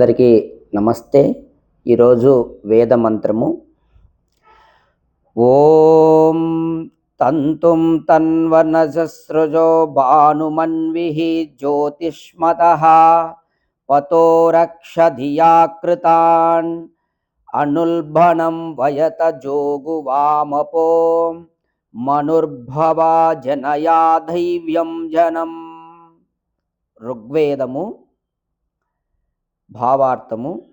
అందరికీ నమస్తే. ఈరోజు వేద మంత్రము. ఓం తంతుం తన్వనసృజో భానుమన్విః జ్యోతిష్మత పతో రక్ష ధియా కృతాన్ అనుల్బణం వయత మనుర్భవా జనయా దైవ్యం జనం. ఋగ్వేదము భావార్థము.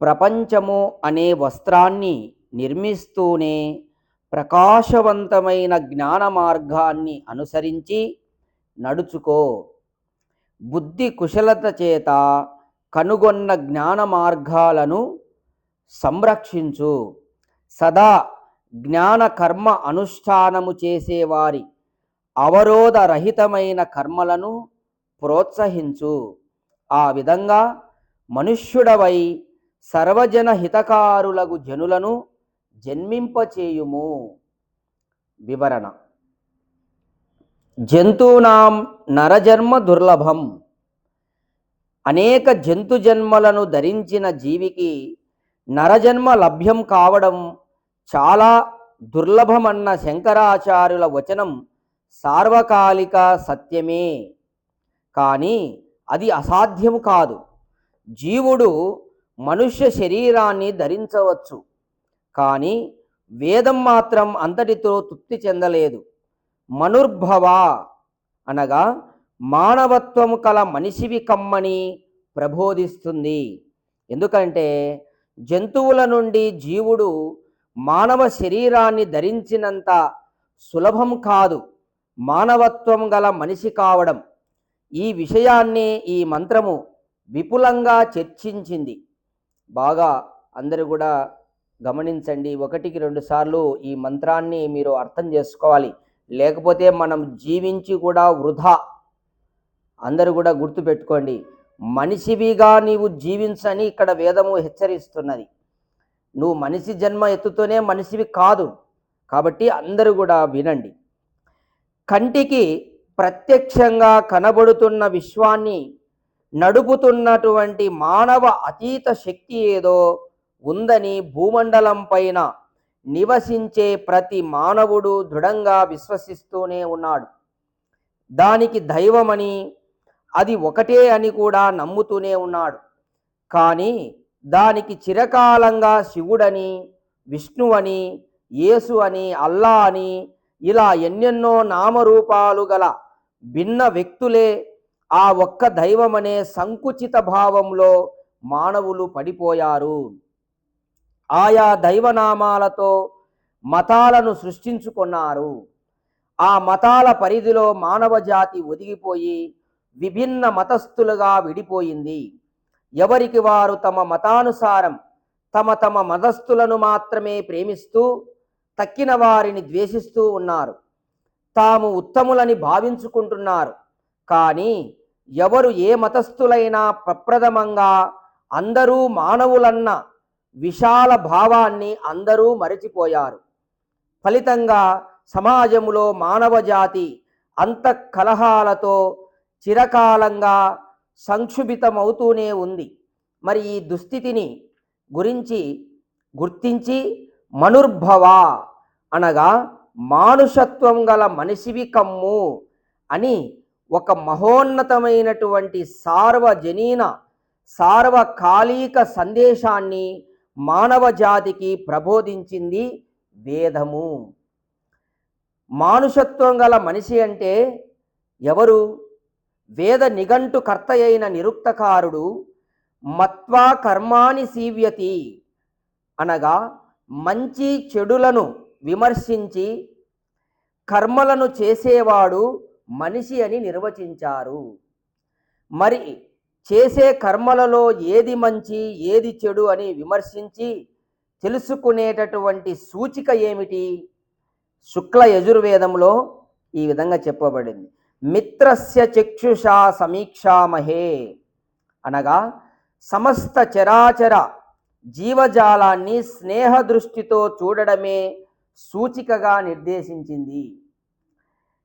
ప్రపంచము అనే వస్త్రాన్ని నిర్మిస్తూనే ప్రకాశవంతమైన జ్ఞాన మార్గాన్ని అనుసరించి నడుచుకో. బుద్ధి కుశలత చేత కనుగొన్న జ్ఞాన మార్గాలను సంరక్షించు. సదా జ్ఞాన కర్మ అనుష్ఠానము చేసేవారి అవరోధరహితమైన కర్మలను ప్రోత్సహించు. ఆ విధంగా మనుష్యుడవై సర్వజన హితకారులగు జనులను జన్మింపచేయుము. వివరణ. జంతూనాం నరజన్మ దుర్లభం. అనేక జంతు జన్మలను ధరించిన జీవికి నరజన్మ లభ్యం కావడం చాలా దుర్లభమన్న శంకరాచార్యుల వచనం సార్వకాలిక సత్యమే. కానీ అది అసాధ్యం కాదు. జీవుడు మనుష్య శరీరాన్ని ధరించవచ్చు. కానీ వేదం మాత్రం అంతటితో తృప్తి చెందలేదు. మనుర్భవ అనగా మానవత్వము కల మనిషివి కమ్మని ప్రబోధిస్తుంది. ఎందుకంటే జంతువుల నుండి జీవుడు మానవ శరీరాన్ని ధరించినంత సులభం కాదు. మానవత్వం గల మనిషి కావడం. ఈ విషయాన్ని ఈ మంత్రము విపులంగా చర్చించింది. బాగా అందరూ కూడా గమనించండి. ఒకటికి రెండు సార్లు ఈ మంత్రాన్ని మీరు అర్థం చేసుకోవాలి. లేకపోతే మనం జీవించి కూడా వృధా. అందరూ కూడా గుర్తుపెట్టుకోండి మనిషివిగా నీవు జీవించని ఇక్కడ వేదము హెచ్చరిస్తున్నది. నువ్వు మనిషి జన్మ ఎత్తుతూనే మనిషివి కాదు. కాబట్టి అందరూ కూడా వినండి. కంటికి ప్రత్యక్షంగా కనబడుతున్న విశ్వాన్ని నడుపుతున్నటువంటి మానవ అతీత శక్తి ఏదో ఉందని భూమండలం పైన నివసించే ప్రతి మానవుడు దృఢంగా విశ్వసిస్తూనే ఉన్నాడు. దానికి దైవమని అది ఒకటే అని కూడా నమ్ముతూనే ఉన్నాడు. కానీ దానికి చిరకాలంగా శివుడని విష్ణువని యేసు అని అల్లా అని ఇలా ఎన్నెన్నో నామరూపాలు గల భిన్న వ్యక్తులే ఆ ఒక్క దైవమనే సంకుచిత భావంలో మానవులు పడిపోయారు. ఆయా దైవనామాలతో మతాలను సృష్టించుకున్నారు. ఆ మతాల పరిధిలో మానవ జాతి ఒదిగిపోయి విభిన్న మతస్థులుగా విడిపోయింది. ఎవరికి వారు తమ మతానుసారం తమ తమ మతస్థులను మాత్రమే ప్రేమిస్తూ తక్కిన వారిని ద్వేషిస్తూ ఉన్నారు. తాము ఉత్తములని భావించుకుంటున్నారు. కానీ ఎవరు ఏ మతస్థులైనా ప్రప్రథమంగా అందరూ మానవులన్న విశాల భావాన్ని అందరూ మరచిపోయారు. ఫలితంగా సమాజంలో మానవ జాతి చిరకాలంగా సంక్షుభితమవుతూనే ఉంది. మరి ఈ దుస్థితిని గురించి గుర్తించి మనుర్భవ అనగా మానుషత్వం గల మనిషివి కమ్ము అని ఒక మహోన్నతమైనటువంటి సార్వజనీన సార్వకాలిక సందేశాన్ని మానవ జాతికి ప్రబోధించింది వేదము. మానుషత్వం గల మనిషి అంటే ఎవరు? వేద నిఘంటు అయిన నిరుక్తకారుడు మత్వా కర్మాని సీవ్యతి అనగా మంచి చెడులను విమర్శించి కర్మలను చేసేవాడు మనిషి అని నిర్వచించారు. మరి చేసే కర్మలలో ఏది మంచి ఏది చెడు అని విమర్శించి తెలుసుకునేటటువంటి సూచిక ఏమిటి? శుక్ల యజుర్వేదంలో ఈ విధంగా చెప్పబడింది. మిత్రస్య చక్షుషా సమీక్షామహే అనగా సమస్త చరాచర జీవజాలాన్ని స్నేహ దృష్టితో చూడడమే సూచికగా నిర్దేశించింది.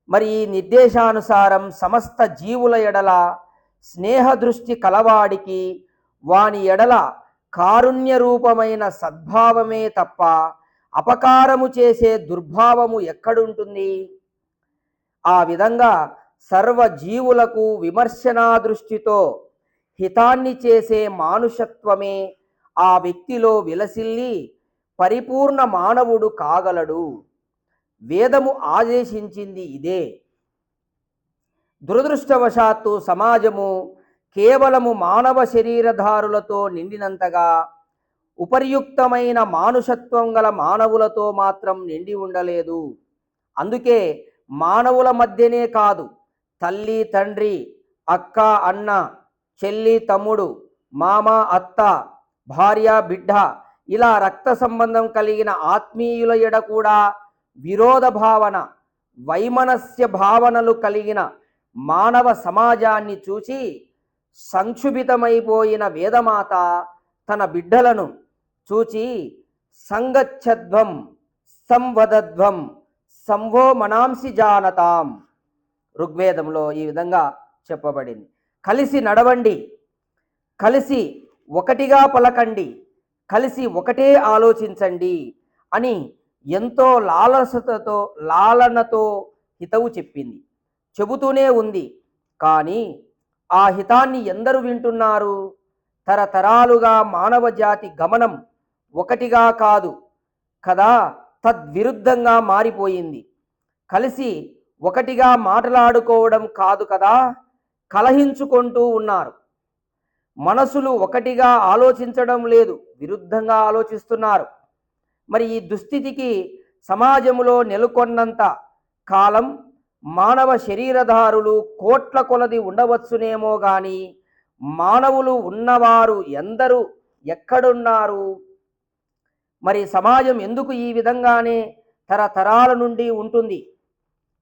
మరి ఈ నిర్దేశానుసారం సమస్త జీవుల ఎడల స్నేహ దృష్టి కలవాడికి వాని ఎడల కారుణ్య రూపమైన సద్భావమే తప్ప అపకారము చేసే దుర్భావము ఎక్కడుంటుంది? ఆ విధంగా సర్వ జీవులకు విమర్శనా దృష్టితో హితాన్ని చేసే మానుషత్వమే ఆ వ్యక్తిలో విలసిల్లి పరిపూర్ణ మానవుడు కాగలడు. వేదము ఆదేశించింది ఇదే. దురదృష్టవశాత్తు సమాజము కేవలము మానవ శరీరధారులతో నిండినంతగా ఉపర్యుక్తమైన మానుషత్వం గల మానవులతో మాత్రం నిండి ఉండలేదు. అందుకే మానవుల మధ్యనే కాదు తల్లి తండ్రి అక్క అన్న చెల్లి తమ్ముడు మామ అత్త భార్య బిడ్డ ఇలా రక్త సంబంధం కలిగిన ఆత్మీయుల ఎడ కూడా విరోధ భావన వైమనస్య భావనలు కలిగిన మానవ సమాజాన్ని చూసి సంక్షుభితమైపోయిన వేదమాత తన బిడ్డలను చూచి సంగచ్చధ్వం సంవదధ్వం సంవో మనాంసి జానతాం ఋగ్వేదంలో ఈ విధంగా చెప్పబడింది. కలిసి నడవండి కలిసి ఒకటిగా పలకండి. కలిసి ఒకటే ఆలోచించండి అని ఎంతో లాలసతతో లాలనతో హితవు చెప్పింది. చెబుతూనే ఉంది. కానీ ఆ హితాన్ని ఎందరు వింటున్నారు? తరతరాలుగా మానవ జాతి గమనం ఒకటిగా కాదు కదా తద్విరుద్ధంగా మారిపోయింది. కలిసి ఒకటిగా మాట్లాడుకోవడం కాదు కదా కలహించుకుంటూ ఉన్నారు. మనసులు ఒకటిగా ఆలోచించడం లేదు విరుద్ధంగా ఆలోచిస్తున్నారు. మరి ఈ దుస్థితికి సమాజంలో నెలకొన్నంత కాలం మానవ శరీరధారులు కోట్ల కొలది ఉండవచ్చునేమో కానీ మానవులు ఉన్నవారు ఎందరు ఎక్కడున్నారు? మరి సమాజం ఎందుకు ఈ విధంగానే తరతరాల నుండి ఉంటుంది?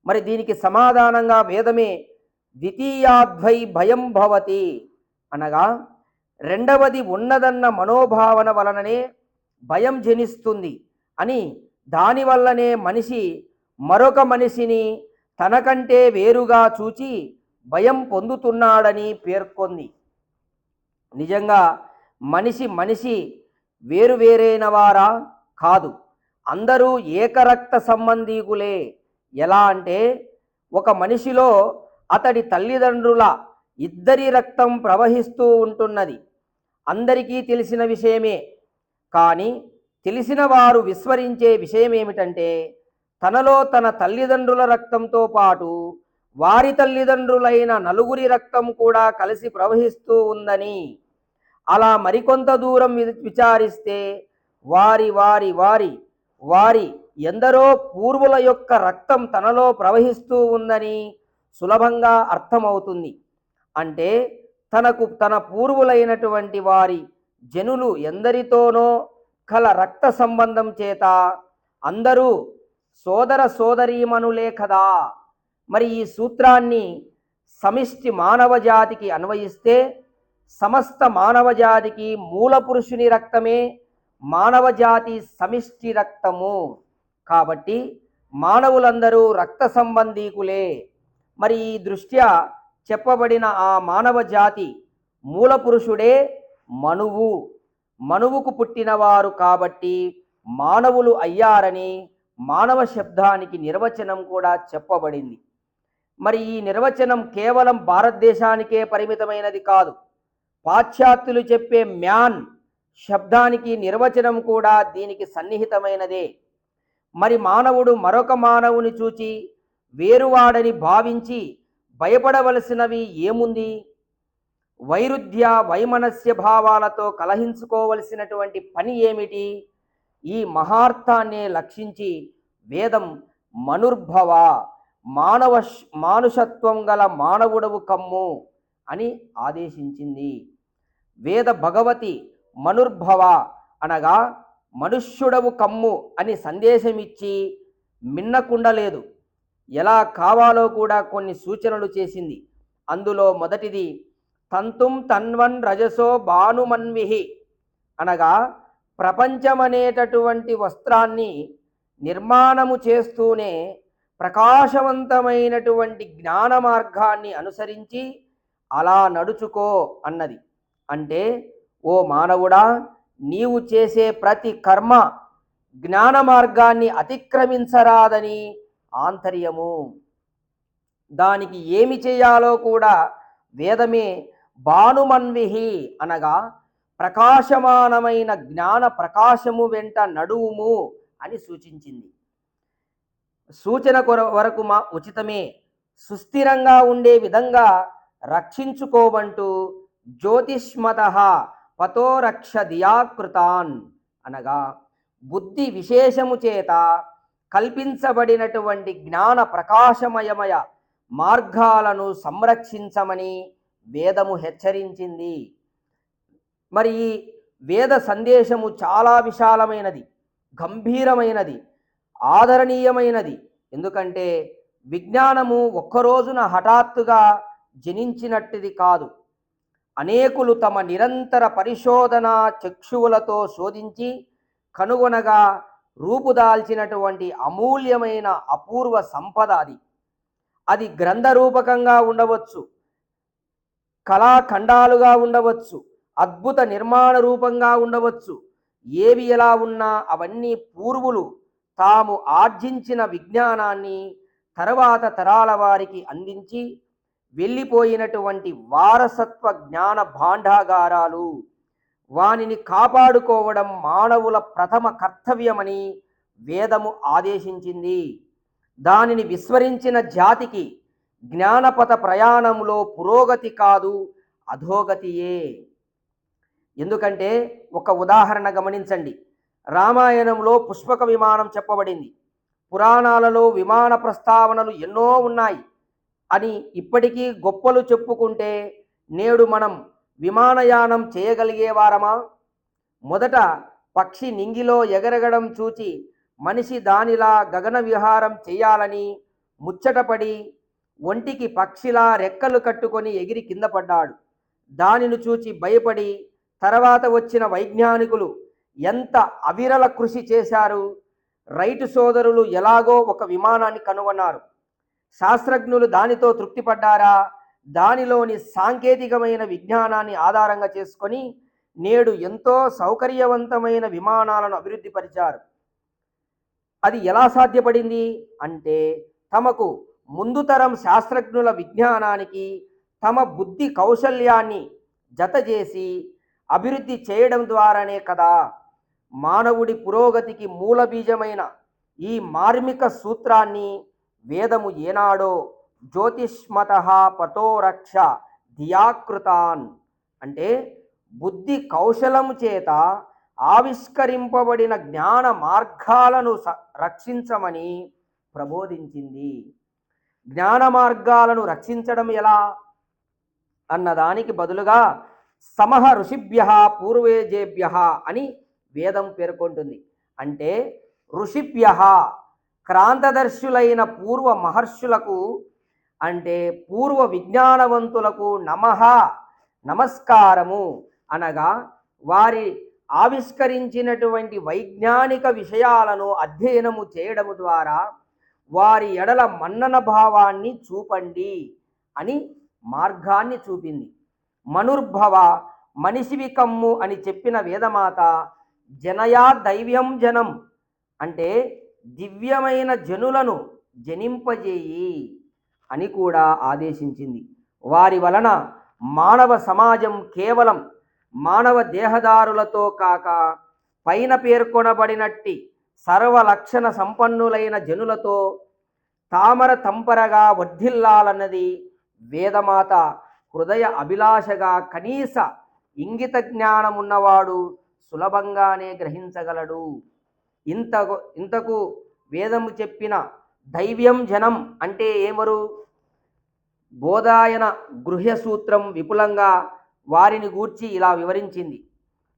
మరి దీనికి సమాధానంగా వేదమే ద్వితీయాద్వై భయం భవతి. అనగా రెండవది ఉన్నదన్న మనోభావన వలననే భయం జనిస్తుంది అని దానివల్లనే మనిషి మరొక మనిషిని తనకంటే వేరుగా చూచి భయం పొందుతున్నాడని పేర్కొంది. నిజంగా మనిషి మనిషి వేరువేరైన వారా కాదు. అందరూ ఏకరక్త సంబంధీకులే. ఎలా అంటే ఒక మనిషిలో అతడి తల్లిదండ్రుల ఇద్దరి రక్తం ప్రవహిస్తూ ఉంటున్నది. అందరికీ తెలిసిన విషయమే. కానీ తెలిసిన వారు విస్మరించే విషయం ఏమిటంటే తనలో తన తల్లిదండ్రుల రక్తంతో పాటు వారి తల్లిదండ్రులైన నలుగురి రక్తం కూడా కలిసి ప్రవహిస్తూ ఉందని. అలా మరికొంత దూరం వి- విచారిస్తే వారి వారి వారి వారి ఎందరో పూర్వుల యొక్క రక్తం తనలో ప్రవహిస్తూ ఉందని సులభంగా అర్థమవుతుంది. అంటే తనకు తన పూర్వులైనటువంటి వారి జనులు ఎందరితోనో కల రక్త సంబంధం చేత అందరూ సోదర సోదరీమనులే కదా. మరి ఈ సూత్రాన్ని సమిష్టి మానవ జాతికి అన్వయిస్తే సమస్త మానవ జాతికి మూల పురుషుని రక్తమే మానవ జాతి సమిష్టి రక్తము. కాబట్టి మానవులందరూ రక్త సంబంధీకులే. మరి ఈ దృష్ట్యా చెప్పబడిన ఆ మానవ జాతి మూల పురుషుడే మనువు. మనువుకు పుట్టినవారు కాబట్టి మానవులు అయ్యారని మానవ శబ్దానికి నిర్వచనం కూడా చెప్పబడింది. మరి ఈ నిర్వచనం కేవలం భారతదేశానికే పరిమితమైనది కాదు. పాశ్చాత్యులు చెప్పే మ్యాన్ శబ్దానికి నిర్వచనం కూడా దీనికి సన్నిహితమైనదే. మరి మానవుడు మరొక మానవుని చూచి వేరువాడని భావించి భయపడవలసినవి ఏముంది? వైరుధ్య వైమనస్య భావాలతో కలహించుకోవలసినటువంటి పని ఏమిటి? ఈ మహార్థాన్ని లక్షించి వేదం మనుర్భవ మానవ మానుషత్వం గల మానవుడవు కమ్ము అని ఆదేశించింది. వేద భగవతి మనుర్భవ అనగా మనుష్యుడవు కమ్ము అని సందేశమిచ్చి మిన్నకుండలేదు. ఎలా కావాలో కూడా కొన్ని సూచనలు చేసింది. అందులో మొదటిది తంతుం తన్వన్ రజసో భానుమన్విహి అనగా ప్రపంచమనేటటువంటి వస్త్రాన్ని నిర్మాణము చేస్తూనే ప్రకాశవంతమైనటువంటి జ్ఞాన మార్గాన్ని అనుసరించి అలా నడుచుకో అన్నది. అంటే ఓ మానవుడా నీవు చేసే ప్రతి కర్మ జ్ఞాన మార్గాన్ని అతిక్రమించరాదని ఆంతర్యము. దానికి ఏమి చేయాలో కూడా వేదమే భానుమన్విహి అనగా ప్రకాశమానమైన జ్ఞాన ప్రకాశము వెంట నడువుము అని సూచించింది. సూచన కొర వరకు మా ఉచితమే. సుస్థిరంగా ఉండే విధంగా రక్షించుకోమంటూ జ్యోతిష్మత పతోరక్ష దియాకృతాన్ అనగా బుద్ధి విశేషము చేత కల్పించబడినటువంటి జ్ఞాన ప్రకాశమయమయ మార్గాలను సంరక్షించమని వేదము హెచ్చరించింది. మరి ఈ వేద సందేశము చాలా విశాలమైనది గంభీరమైనది ఆదరణీయమైనది. ఎందుకంటే విజ్ఞానము ఒక్కరోజున హఠాత్తుగా జనించినట్టుది కాదు. అనేకులు తమ నిరంతర పరిశోధన చక్షువులతో శోధించి కనుగొనగా రూపుదాల్చినటువంటి అమూల్యమైన అపూర్వ సంపద అది. అది గ్రంథ రూపకంగా ఉండవచ్చు. కళాఖండాలుగా ఉండవచ్చు. అద్భుత నిర్మాణ రూపంగా ఉండవచ్చు. ఏవి ఎలా ఉన్నా అవన్నీ పూర్వులు తాము ఆర్జించిన విజ్ఞానాన్ని తర్వాత తరాల వారికి అందించి వెళ్ళిపోయినటువంటి వారసత్వ జ్ఞాన భాండాగారాలు వానిని కాపాడుకోవడం మానవుల ప్రథమ కర్తవ్యమని వేదము ఆదేశించింది. దానిని విస్మరించిన జాతికి జ్ఞానపథ ప్రయాణంలో పురోగతి కాదు అధోగతియే. ఎందుకంటే ఒక ఉదాహరణ గమనించండి. రామాయణంలో పుష్పక విమానం చెప్పబడింది. పురాణాలలో విమాన ప్రస్తావనలు ఎన్నో ఉన్నాయి. అని ఇప్పటికీ గొప్పలు చెప్పుకుంటే నేడు మనం విమానయానం చేయగలిగేవారమా మొదట పక్షి నింగిలో ఎగరగడం చూచి మనిషి దానిలా గగన విహారం చేయాలని ముచ్చటపడి ఒంటికి పక్షిలా రెక్కలు కట్టుకొని ఎగిరి కింద పడ్డాడు. దానిని చూచి భయపడి తర్వాత వచ్చిన వైజ్ఞానికులు ఎంత అవిరల కృషి చేశారు? రైటు సోదరులు ఎలాగో ఒక విమానాన్ని కనుగొన్నారు. శాస్త్రజ్ఞులు దానితో తృప్తిపడ్డారా? దానిలోని సాంకేతికమైన విజ్ఞానాన్ని ఆధారంగా చేసుకొని నేడు ఎంతో సౌకర్యవంతమైన విమానాలను అభివృద్ధి పరిచారు. అది ఎలా సాధ్యపడింది అంటే తమకు ముందు తరం శాస్త్రజ్ఞుల విజ్ఞానానికి తమ బుద్ధి కౌశల్యాన్ని జతచేసి అభివృద్ధి చేయడం ద్వారానే కదా మానవుడి పురోగతికి మూలబీజమైన ఈ మార్మిక సూత్రాన్ని వేదము ఏనాడో జ్యోతిష్మత పతోరక్ష ధియాకృతాన్. అంటే బుద్ధి కౌశలము చేత ఆవిష్కరింపబడిన జ్ఞాన మార్గాలను స- రక్షించమని ప్రబోధించింది. జ్ఞాన మార్గాలను రక్షించడం ఎలా? అన్నదానికి బదులుగా సమహ ఋషిభ్య పూర్వేజేభ్య అని వేదం పేర్కొంటుంది. అంటే ఋషిభ్య క్రాంతదర్శులైన పూర్వ మహర్షులకు అంటే పూర్వ విజ్ఞానవంతులకు నమః నమస్కారము అనగా వారి ఆవిష్కరించినటువంటి వైజ్ఞానిక విషయాలను అధ్యయనము చేయడము ద్వారా వారి ఎడల మన్నన భావాన్ని చూపండి అని మార్గాన్ని చూపింది. మనుర్భవ మనిషివి కమ్ము అని చెప్పిన వేదమాత జనయా దైవ్యం జనం అంటే దివ్యమైన జనులను జనింపజేయి. అని కూడా ఆదేశించింది. వారి వలన మానవ సమాజం కేవలం మానవ దేహదారులతో కాక పైన పేర్కొనబడినట్టి సర్వలక్షణ సంపన్నులైన జనులతో తామర తంపరగా వర్ధిల్లాలన్నది వేదమాత హృదయ అభిలాషగా కనీస ఇంగిత జ్ఞానం ఉన్నవాడు సులభంగానే గ్రహించగలడు. ఇంత ఇంతకు వేదము చెప్పిన దైవ్యం జనం అంటే ఏమరు? బోధాయన గృహ్యసూత్రం విపులంగా వారిని గూర్చి ఇలా వివరించింది.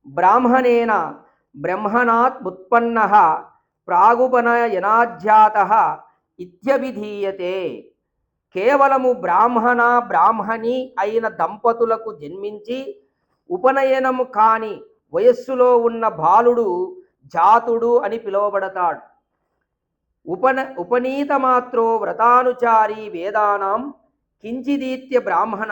బ్రాహ్మణేన బ్రహ్మణాత్ ఉత్పన్న ప్రాగుపనయనాధ్యాత ఇత్యభిధీయతే. కేవలము బ్రాహ్మణ బ్రాహ్మణి అయిన దంపతులకు జన్మించి ఉపనయనము కాని వయస్సులో ఉన్న బాలుడు జాతుడు అని పిలువబడతాడు. ఉపన ఉపనీత మాత్రో వ్రతానుచారి వేదానాం కించిదీత్య బ్రాహ్మణ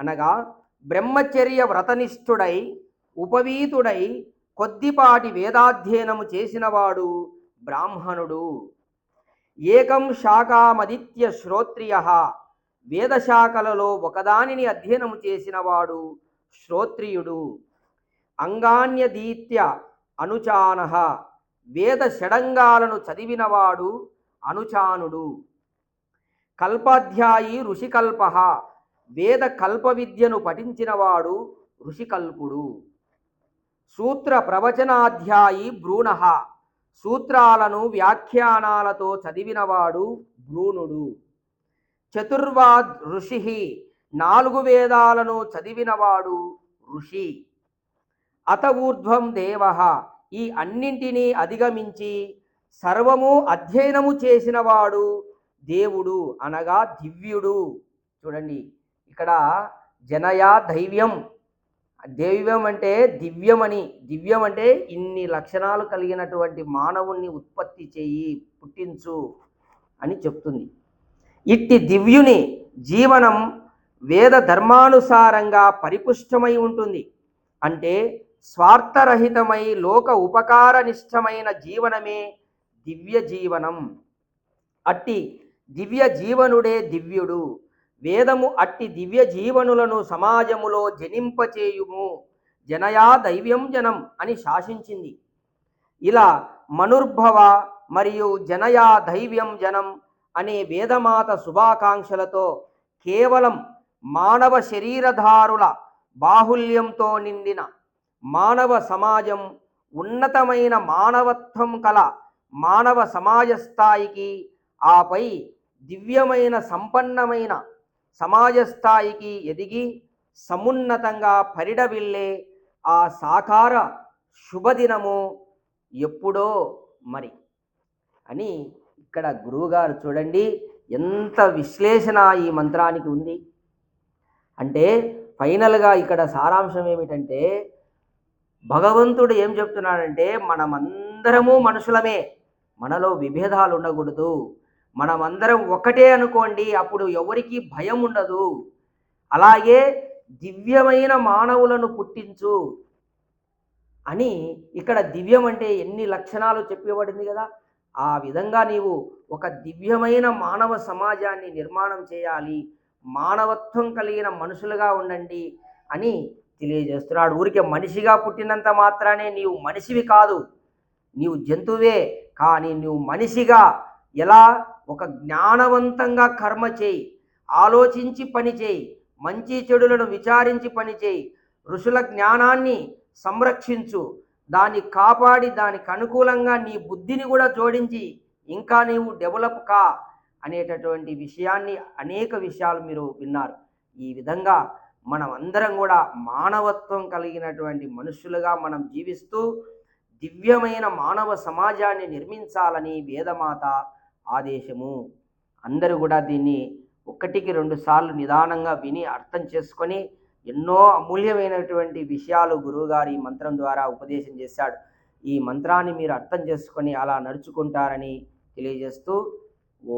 అనగా బ్రహ్మచర్య వ్రతనిష్ఠుడై ఉపవీతుడై కొద్దిపాటి వేదాధ్యయనము చేసినవాడు బ్రాహ్మణుడు. ఏకం శాఖామదిత్య శ్రోత్రియ వేదశాఖలలో ఒకదానిని అధ్యయనము చేసినవాడు శ్రోత్రియుడు. అంగాన్యదీత్య అనుచాన వేద షడంగాలను చదివినవాడు అనుచానుడు. కల్పాధ్యాయి ఋషికల్ప. వేద కల్ప విద్యను పఠించినవాడు ఋషికల్పుడు. సూత్ర ప్రవచనాధ్యాయి భ్రూణ. సూత్రాలను వ్యాఖ్యానాలతో చదివినవాడు భ్రూణుడు. చతుర్వాద్ ఋషి నాలుగు వేదాలను చదివినవాడు ఋషి. అత ఊర్ధ్వం దేవ ఈ అన్నింటినీ అధిగమించి సర్వము అధ్యయనము చేసినవాడు దేవుడు అనగా దివ్యుడు. చూడండి ఇక్కడ జనయా దైవ్యం. దైవ్యం అంటే దివ్యమని. దివ్యం అంటే ఇన్ని లక్షణాలు కలిగినటువంటి మానవుణ్ణి ఉత్పత్తి చేయి పుట్టించు అని చెప్తుంది. ఇట్టి దివ్యుని జీవనం వేద ధర్మానుసారంగా పరిపుష్టమై ఉంటుంది. అంటే స్వార్థరహితమై లోక ఉపకారనిష్టమైన జీవనమే దివ్య జీవనం. అట్టి దివ్య జీవనుడే దివ్యుడు. వేదము అట్టి దివ్య జీవనులను సమాజములో జనింపచేయుము. జనయా దైవ్యం జనం అని శాసించింది. ఇలా మనుర్భవ మరియు జనయా దైవ్యం జనం అనే వేదమాత శుభాకాంక్షలతో కేవలం మానవ శరీరధారుల బాహుల్యంతో నిండిన మానవ సమాజం ఉన్నతమైన మానవత్వం కల మానవ సమాజ స్థాయికి ఆపై దివ్యమైన సంపన్నమైన సమాజ స్థాయికి ఎదిగి సమున్నతంగా పరిడవిల్లే ఆ సాకార శుభదినము ఎప్పుడో మరి. అని ఇక్కడ గురువుగారు చూడండి ఎంత విశ్లేషణ ఈ మంత్రానికి ఉంది. అంటే ఫైనల్గా ఇక్కడ సారాంశం ఏమిటంటే భగవంతుడు ఏం చెప్తున్నాడంటే మనమందరము మనుషులమే మనలో విభేదాలు ఉండకూడదు. మనమందరం ఒకటే అనుకోండి అప్పుడు ఎవరికి భయం ఉండదు. అలాగే దివ్యమైన మానవులను పుట్టించు అని ఇక్కడ దివ్యం అంటే ఎన్ని లక్షణాలు చెప్పబడింది కదా? ఆ విధంగా నీవు ఒక దివ్యమైన మానవ సమాజాన్ని నిర్మాణం చేయాలి మానవత్వం కలిగిన మనుషులుగా ఉండండి అని తెలియజేస్తున్నాడు. ఊరికే మనిషిగా పుట్టినంత మాత్రానే నీవు మనిషివి కాదు నీవు జంతువే కానీ నువ్వు మనిషిగా ఎలా ఒక జ్ఞానవంతంగా కర్మ చేయి ఆలోచించి పని చేయి మంచి చెడులను విచారించి పని చేయి ఋషుల జ్ఞానాన్ని సంరక్షించు. దాన్ని కాపాడి దానికి అనుకూలంగా నీ బుద్ధిని కూడా జోడించి ఇంకా నీవు డెవలప్ కా అనేటటువంటి విషయాన్ని అనేక విషయాలు మీరు విన్నారు. ఈ విధంగా మనం అందరం కూడా మానవత్వం కలిగినటువంటి మనుషులుగా మనం జీవిస్తూ దివ్యమైన మానవ సమాజాన్ని నిర్మించాలని వేదమాత ఆదేశము. అందరూ కూడా దీన్ని ఒకటికి రెండు సార్లు నిదానంగా విని అర్థం చేసుకొని ఎన్నో అమూల్యమైనటువంటి విషయాలు గురువుగారు ఈ మంత్రం ద్వారా ఉపదేశం చేశాడు. ఈ మంత్రాన్ని మీరు అర్థం చేసుకొని అలా నడుచుకుంటారని తెలియజేస్తూ ఓ.